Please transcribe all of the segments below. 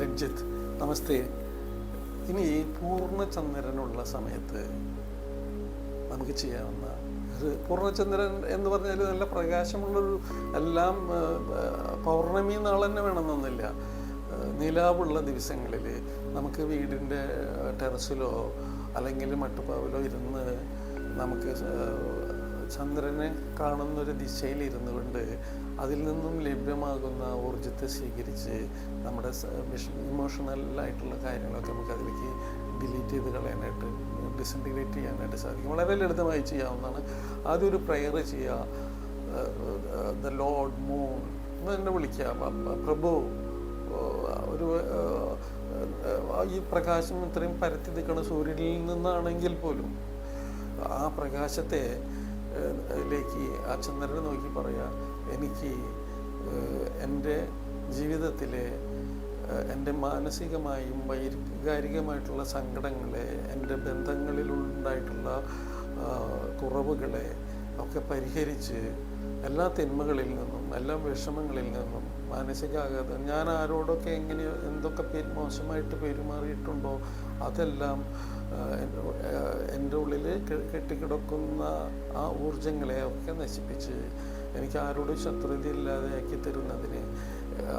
രഞ്ജിത്ത് നമസ്തേ. ഇനി പൂർണചന്ദ്രനുള്ള സമയത്ത് നമുക്ക് ചെയ്യാവുന്ന പൂർണചന്ദ്രൻ എന്ന് പറഞ്ഞാൽ നല്ല പ്രകാശമുള്ളൊരു എല്ലാം പൗർണമി നാൾ തന്നെ വേണമെന്നൊന്നുമില്ല. നിലാവുള്ള ദിവസങ്ങളിൽ നമുക്ക് വീടിന്റെ ടെറസിലോ അല്ലെങ്കിൽ മട്ടുപ്പാവിലോ ഇരുന്ന് നമുക്ക് ചന്ദ്രനെ കാണുന്നൊരു ദിശയിൽ ഇരുന്നു കൊണ്ട് അതിൽ നിന്നും ലഭ്യമാകുന്ന ഊർജത്തെ സ്വീകരിച്ച് നമ്മുടെ ഇമോഷണൽ ആയിട്ടുള്ള കാര്യങ്ങളൊക്കെ നമുക്ക് അതിലേക്ക് ഡിലീറ്റ് ചെയ്ത് കളയാനായിട്ട് ഡിസിന്റിഗ്രേറ്റ് ചെയ്യാനായിട്ട് സാധിക്കും. വളരെ ലളിതമായി ചെയ്യാവുന്നതാണ്. ആദ്യം ഒരു പ്രെയർ ചെയ്യുക. ദ ലോഡ് മൂൺ എന്ന് തന്നെ വിളിക്കുക. പ്രഭു ഒരു ഈ പ്രകാശം ഇത്രയും പരത്തി നിൽക്കുന്ന സൂര്യനിൽ നിന്നാണെങ്കിൽ പോലും ആ പ്രകാശത്തെ ലേക്ക് ആ ചന്ദ്രനെ നോക്കി പറയുക എനിക്ക് എന്റെ ജീവിതത്തിലെ എന്റെ മാനസികമായും വൈകാരികമായിട്ടുള്ള സങ്കടങ്ങളെ എന്റെ ബന്ധങ്ങളിലുണ്ടായിട്ടുള്ള കുറവുകളെ ഒക്കെ പരിഹരിച്ച് എല്ലാ തിന്മകളിൽ നിന്നും എല്ലാ വിഷമങ്ങളിൽ നിന്നും മാനസികാഘാതം ഞാൻ ആരോടൊക്കെ എങ്ങനെ എന്തൊക്കെ മോശമായിട്ട് പെരുമാറിയിട്ടുണ്ടോ അതെല്ലാം കെട്ടിക്കിടക്കുന്ന ആ ഊർജങ്ങളെ ഒക്കെ നശിപ്പിച്ച് എനിക്ക് ആരോടും ശത്രുത ഇല്ലാതെയാക്കി തരുന്നതിന്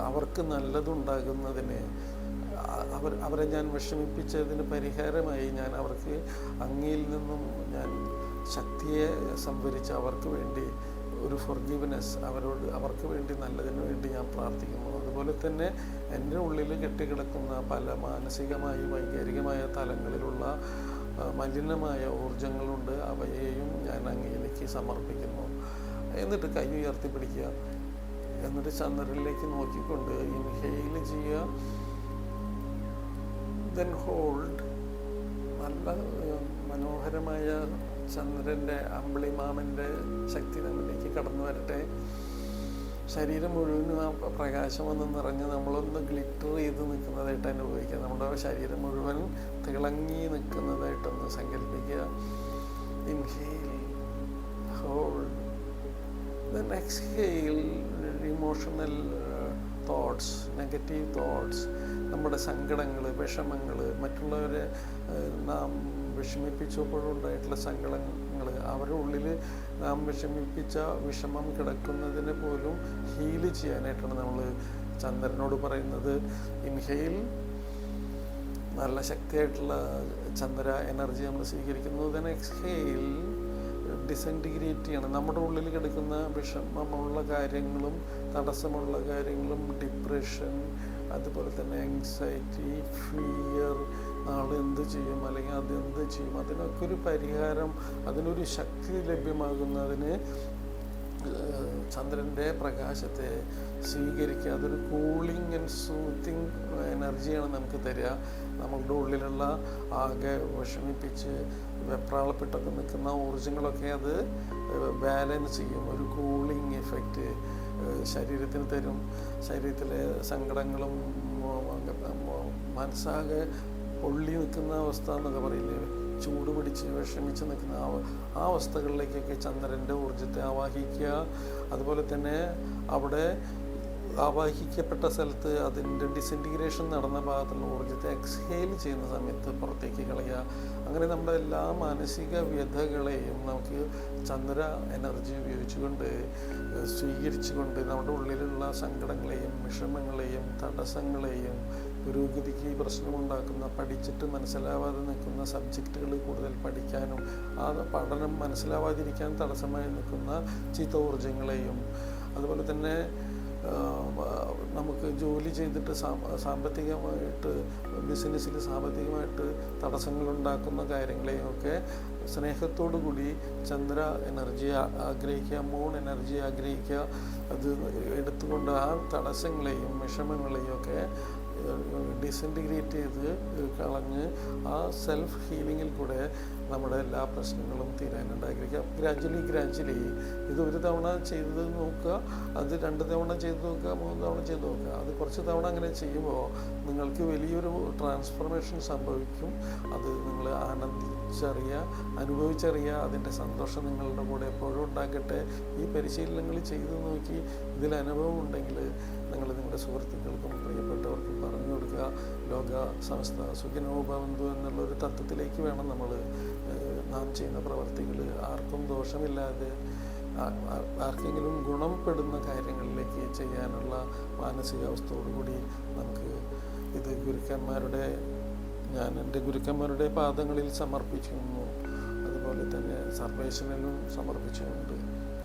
അവർക്ക് നല്ലതുണ്ടാകുന്നതിന് അവർ അവരെ ഞാൻ വിഷമിപ്പിച്ചതിന് പരിഹാരമായി ഞാൻ അവർക്ക് അങ്ങയിൽ നിന്നും ഞാൻ ശക്തിയെ സംഭരിച്ച് അവർക്ക് വേണ്ടി ഒരു ഫൊർഗീവ്നെസ് അവരോട് അവർക്ക് വേണ്ടി നല്ലതിന് വേണ്ടി ഞാൻ പ്രാർത്ഥിക്കുന്നു. അതുപോലെ തന്നെ എന്റെ ഉള്ളിൽ കെട്ടിക്കിടക്കുന്ന പല മാനസികമായി വൈകാരികമായ തലങ്ങളിലുള്ള മലിനമായ ഊർജങ്ങളുണ്ട് അവയെയും ഞാൻ അങ്ങയിലേക്ക് സമർപ്പിക്കുന്നു. എന്നിട്ട് കൈ ഉയർത്തി പിടിക്കുക എന്നിട്ട് ചന്ദ്രനിലേക്ക് നോക്കിക്കൊണ്ട് ഇൻഹെയിൽ ചെയ്യുക. ദെൻ ഹോൾഡ് നല്ല മനോഹരമായ ചന്ദ്രന്റെ അമ്പിളിമാമന്റെ ശക്തി നമ്മളിലേക്ക് കടന്നു വരട്ടെ ശരീരം മുഴുവനും ആ പ്രകാശം വന്ന് നിറഞ്ഞ് നമ്മളൊന്ന് ഗ്ലിറ്റർ ചെയ്ത് നിൽക്കുന്നതായിട്ട് അനുഭവിക്കുക നമ്മുടെ ശരീരം മുഴുവൻ തിളങ്ങി നിൽക്കുന്നതായിട്ടൊന്ന് സങ്കല്പിക്കുക. Inhale hold then emotional thoughts negative thoughts നമ്മുടെ സങ്കടങ്ങൾ വിഷമങ്ങൾ മറ്റുള്ളവരെ നാം വിഷമിപ്പിച്ചപ്പോഴുണ്ടായിട്ടുള്ള സങ്കടങ്ങൾ അവരുടെ ഉള്ളിൽ നാം വിഷമിപ്പിച്ച വിഷമം കിടക്കുന്നതിനെ പോലും ഹീൽ ചെയ്യാനായിട്ടാണ് നമ്മൾ ചന്ദ്രനോട് പറയുന്നത്. ഇൻഹെയിൽ നല്ല ശക്തിയായിട്ടുള്ള ചന്ദ്ര എനർജി നമ്മൾ സ്വീകരിക്കുന്നു ദെൻ എക്സ്ഹെയിൽ ഡിസന്റിഗ്രേറ്റ് ചെയ്യണം. നമ്മുടെ ഉള്ളിൽ കിടക്കുന്ന വിഷമമുള്ള കാര്യങ്ങളും തടസ്സമുള്ള കാര്യങ്ങളും ഡിപ്രഷൻ അതുപോലെ തന്നെ ആങ്സൈറ്റി ഫിയർ ചെയ്യും അല്ലെങ്കിൽ അത് എന്ത് ചെയ്യും അതിനൊക്കെ ഒരു പരിഹാരം അതിനൊരു ശക്തി ലഭ്യമാകുന്നതിന് ചന്ദ്രന്റെ പ്രകാശത്തെ സ്വീകരിക്കുക. അതൊരു കൂളിംഗ് ആൻഡ് സൂത്തിങ് എനർജിയാണ് നമുക്ക് തരിക. നമ്മളുടെ ഉള്ളിലുള്ള ആകെ വിഷമിപ്പിച്ച് വെപ്രാളപ്പെട്ടൊക്കെ നിൽക്കുന്ന ഊർജങ്ങളൊക്കെ അത് ബാലൻസ് ചെയ്യും. ഒരു കൂളിംഗ് എഫക്റ്റ് ശരീരത്തിന് തരും. ശരീരത്തിലെ സങ്കടങ്ങളും മനസ്സാകെ പൊള്ളി നിൽക്കുന്ന അവസ്ഥ എന്നൊക്കെ പറയില്ലേ? ചൂട് പിടിച്ച് വിഷമിച്ച് നിൽക്കുന്ന ആ അവസ്ഥകളിലേക്കൊക്കെ ചന്ദ്രന്റെ ഊർജത്തെ ആവാഹിക്കുക. അതുപോലെ തന്നെ അവിടെ ആവാഹിക്കപ്പെട്ട സ്ഥലത്ത് അതിന്റെ ഡിസിന്റിഗ്രേഷൻ നടന്ന ഭാഗത്തുള്ള ഊർജത്തെ എക്സ്ഹെയിൽ ചെയ്യുന്ന സമയത്ത് പുറത്തേക്ക് കളയുക. അങ്ങനെ നമ്മുടെ എല്ലാ മാനസിക വ്യഥകളെയും നമുക്ക് ചന്ദ്ര എനർജി ഉപയോഗിച്ചുകൊണ്ട് സ്വീകരിച്ചുകൊണ്ട് നമ്മുടെ ഉള്ളിലുള്ള സങ്കടങ്ങളെയും വിഷമങ്ങളെയും തടസ്സങ്ങളെയും പുരോഗതിക്ക് പ്രശ്നമുണ്ടാക്കുന്ന പഠിച്ചിട്ട് മനസ്സിലാവാതെ നിൽക്കുന്ന സബ്ജക്റ്റുകൾ കൂടുതൽ പഠിക്കാനും ആ പഠനം മനസ്സിലാവാതിരിക്കാൻ തടസ്സമായി നിൽക്കുന്ന ചീത്ത ഊർജങ്ങളെയും അതുപോലെ തന്നെ നമുക്ക് ജോലി ചെയ്തിട്ട് സാമ്പത്തികമായിട്ട് ബിസിനസ്സിൽ സാമ്പത്തികമായിട്ട് തടസ്സങ്ങളുണ്ടാക്കുന്ന കാര്യങ്ങളെയും ഒക്കെ സ്നേഹത്തോടു കൂടി ചന്ദ്ര എനർജി ആഗ്രഹിക്കുക മൂൺ എനർജി ആഗ്രഹിക്കുക അത് എടുത്തുകൊണ്ട് ആ തടസ്സങ്ങളെയും വിഷമങ്ങളെയും ഒക്കെ ഡിസന്റിഗ്രേറ്റ് ചെയ്ത് കളഞ്ഞ് ആ സെൽഫ് ഹീലിങ്ങിൽ കൂടെ നമ്മുടെ എല്ലാ പ്രശ്നങ്ങളും തീരാനുണ്ടായിരിക്കാം. Gradually gradually. ഇത് ഒരു തവണ ചെയ്ത് നോക്കുക അത് രണ്ട് തവണ ചെയ്ത് നോക്കുക മൂന്ന് തവണ ചെയ്ത് നോക്കുക. അത് കുറച്ച് തവണ അങ്ങനെ ചെയ്യുമ്പോൾ നിങ്ങൾക്ക് വലിയൊരു ട്രാൻസ്ഫർമേഷൻ സംഭവിക്കും. അത് നിങ്ങൾ ആനന്ദിച്ചറിയുക അനുഭവിച്ചറിയുക. അതിന്റെ സന്തോഷം നിങ്ങളുടെ കൂടെ എപ്പോഴും ഉണ്ടാകട്ടെ. ഈ പരിശീലനങ്ങൾ ചെയ്ത് നോക്കി ഇതിൽ അനുഭവം ഉണ്ടെങ്കിൽ നിങ്ങൾ നിങ്ങളുടെ സുഹൃത്തുക്കൾക്കും പ്രിയപ്പെട്ടവർക്കും പറഞ്ഞു കൊടുക്കുക. ലോക സമസ്ത സുഖിനോഭവന്തു എന്നുള്ള ഒരു തത്വത്തിലേക്ക് വേണം നമ്മൾ നാം ചെയ്യുന്ന പ്രവർത്തികൾ ആർക്കും ദോഷമില്ലാതെ ആർക്കെങ്കിലും ഗുണപ്പെടുന്ന കാര്യങ്ങളിലേക്ക് ചെയ്യാനുള്ള മാനസികാവസ്ഥയോടുകൂടി നമുക്ക് ഇത് ഗുരുക്കന്മാരുടെ ഞാൻ എന്റെ ഗുരുക്കന്മാരുടെ പാദങ്ങളിൽ സമർപ്പിക്കുന്നു. അതുപോലെ തന്നെ സർവേശനിലും സമർപ്പിച്ചുകൊണ്ട്